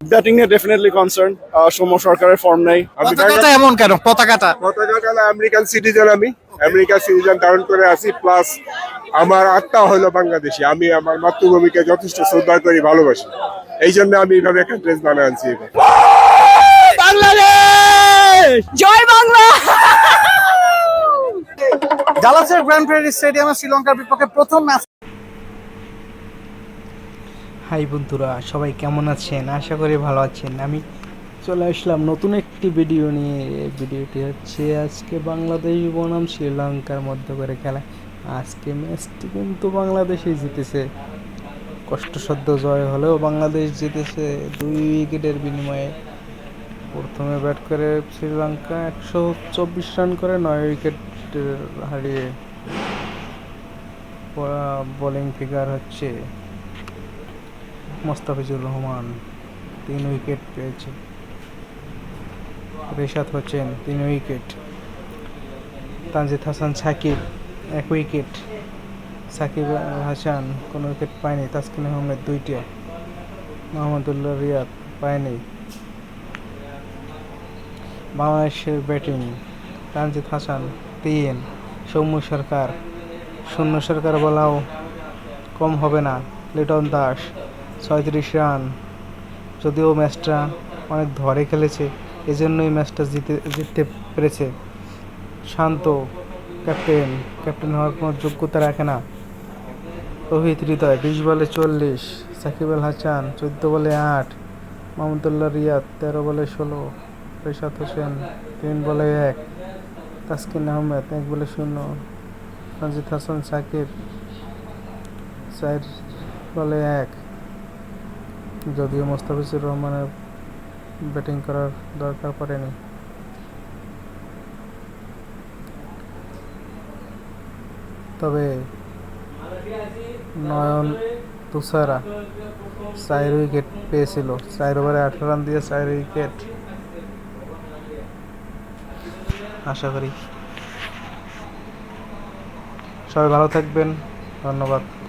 Batting নিয়ে definitely concern Soumya সরকারের form নেই। পতাকাটা এমন কেন? পতাকাটা? পতাকা কালা আমেরিকান সিটিজেন আমি। আমেরিকান সিটিজেন ধারণ করে আছি প্লাস আমার আত্মা হলো বাংলাদেশি। আমি আমার মাতৃভূমিকে যথেষ্ট শ্রদ্ধা করি ভালোবাসি। এই জন্য আমি এইভাবে একটা ড্রেস বানিয়ে আনছি জয় বাংলা! জালাসের গ্র্যান্ড প্রিয়ারি স্টেডিয়ামে শ্রীলঙ্কার বিপক্ষে প্রথম ম্যাচ হাই বন্ধুরা, সবাই কেমন আছেন? আশা করি ভালো আছেন। আমি চলে আসলাম নতুন একটি ভিডিও নিয়ে। ভিডিওটি হচ্ছে আজকে বাংলাদেশ বনাম শ্রীলঙ্কার মধ্যে করে খেলা। আজকে ম্যাচটি কিন্তু বাংলাদেশই জিতেছে। কষ্টসাধ্য জয় হলেও বাংলাদেশ জিতেছে দুই উইকেটের বিনিময়ে। প্রথমে ব্যাট করে শ্রীলঙ্কা একশো চব্বিশ রান করে নয় উইকেট হারিয়ে বোলিং ফিগার হচ্ছে মোস্তাফিজুর রহমান, তিন উইকেট পেয়েছে। রেশাদ হোসেন, তিন উইকেট তানজিদ হাসান, সাকিব, এক উইকেট সাকিব হাসান কোনো উইকেট পায়নি, তাসকিন আহমেদ দুইটা। মোহাম্মদুল্লাহ রিয়াদ পায়নি। বাংলাদেশের ব্যাটিং তানজিদ হাসান, তিন। সৌম্য সরকার, শূন্য সরকার বলাও কম হবে না। লিটন দাস ছয়ত্রিশ রান। যদিও ম্যাচটা অনেক ধরে খেলেছে, এজন্যই ম্যাচটা জিতে, জিততে পেরেছে। শান্ত ক্যাপ্টেন ক্যাপ্টেন হওয়ার কোনো যোগ্যতা রাখে না। রোহিত হৃদয়, বিশ বলে চল্লিশ। সাকিব আল হাসান, চোদ্দ বলে আট। মাহমুদুল্লাহ রিয়াদ, তেরো বলে ষোলো। রেশাদ হোসেন, তিন বলে এক। তাসকিন আহমেদ, এক বলে শূন্য। সঞ্জিত হাসান, সাকিব, চার বলে এক। যদিও মোস্তাফিজুর রহমানের ব্যাটিং করার দরকার পড়েনি। তবে নয়ন তুষারা চার উইকেট পেয়েছিল। চার ওভারে আঠারো রান দিয়ে চার উইকেট। আশা করি। সবাই ভালো থাকবেন। ধন্যবাদ।